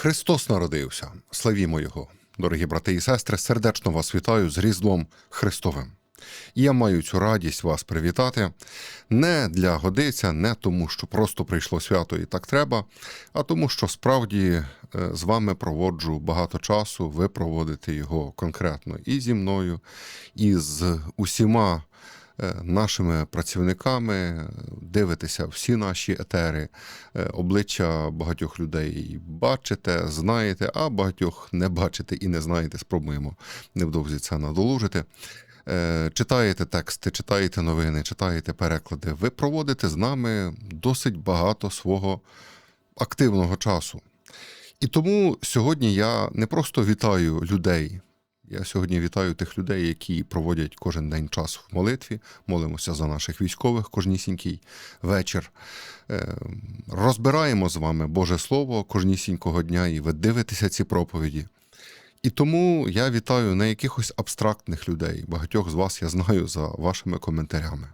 Христос народився, славімо Його. Дорогі брати і сестри, сердечно вас вітаю з Різдвом Христовим. Я маю цю радість вас привітати не для годиця, не тому, що просто прийшло свято і так треба, а тому, що справді е, з вами проводжу багато часу, ви проводите його конкретно і зі мною, і з усіма нашими працівниками, дивитеся всі наші етери, е, обличчя багатьох людей бачите, знаєте, а багатьох не бачите і не знаєте. Спробуємо невдовзі це надолужити. Е, Читаєте тексти, читаєте новини, читаєте переклади. Ви проводите з нами досить багато свого активного часу. І тому сьогодні я не просто вітаю людей. Я сьогодні вітаю тих людей, які проводять кожен день час в молитві, молимося за наших військових кожнісінький вечір. Е, Розбираємо з вами Боже Слово кожнісінького дня, і ви дивитеся ці проповіді. І тому я вітаю не якихось абстрактних людей. Багатьох з вас я знаю за вашими коментарями.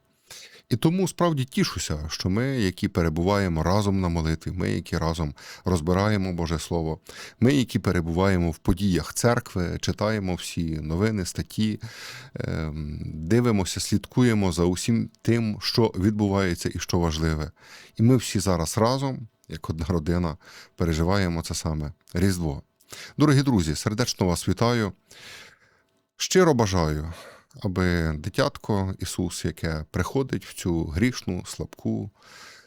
І тому справді тішуся, що ми, які перебуваємо разом на молитві, ми, які разом розбираємо Боже Слово, ми, які перебуваємо в подіях церкви, читаємо всі новини, статті, ем, дивимося, слідкуємо за усім тим, що відбувається і що важливе. І ми всі зараз разом, як одна родина, переживаємо це саме Різдво. Дорогі друзі, сердечно вас вітаю. Щиро бажаю, аби дитятко Ісус, яке приходить в цю грішну, слабку,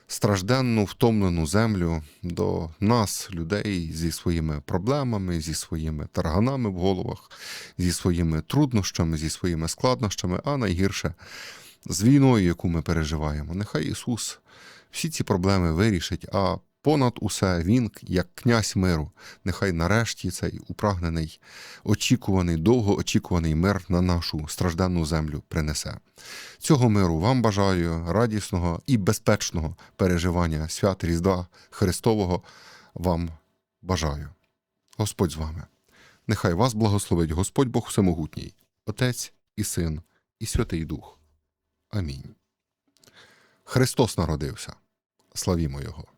стражденну, втомлену землю до нас, людей, зі своїми проблемами, зі своїми тарганами в головах, зі своїми труднощами, зі своїми складнощами, а найгірше з війною, яку ми переживаємо. Нехай Ісус всі ці проблеми вирішить, а понад усе Він, як князь миру, нехай нарешті цей упрагнений, очікуваний, довгоочікуваний мир на нашу стражденну землю принесе. Цього миру вам бажаю радісного і безпечного переживання свят Різдва Христового вам бажаю. Господь з вами. Нехай вас благословить Господь Бог Всемогутній, Отець і Син, і Святий Дух. Амінь. Христос народився. Славімо Його.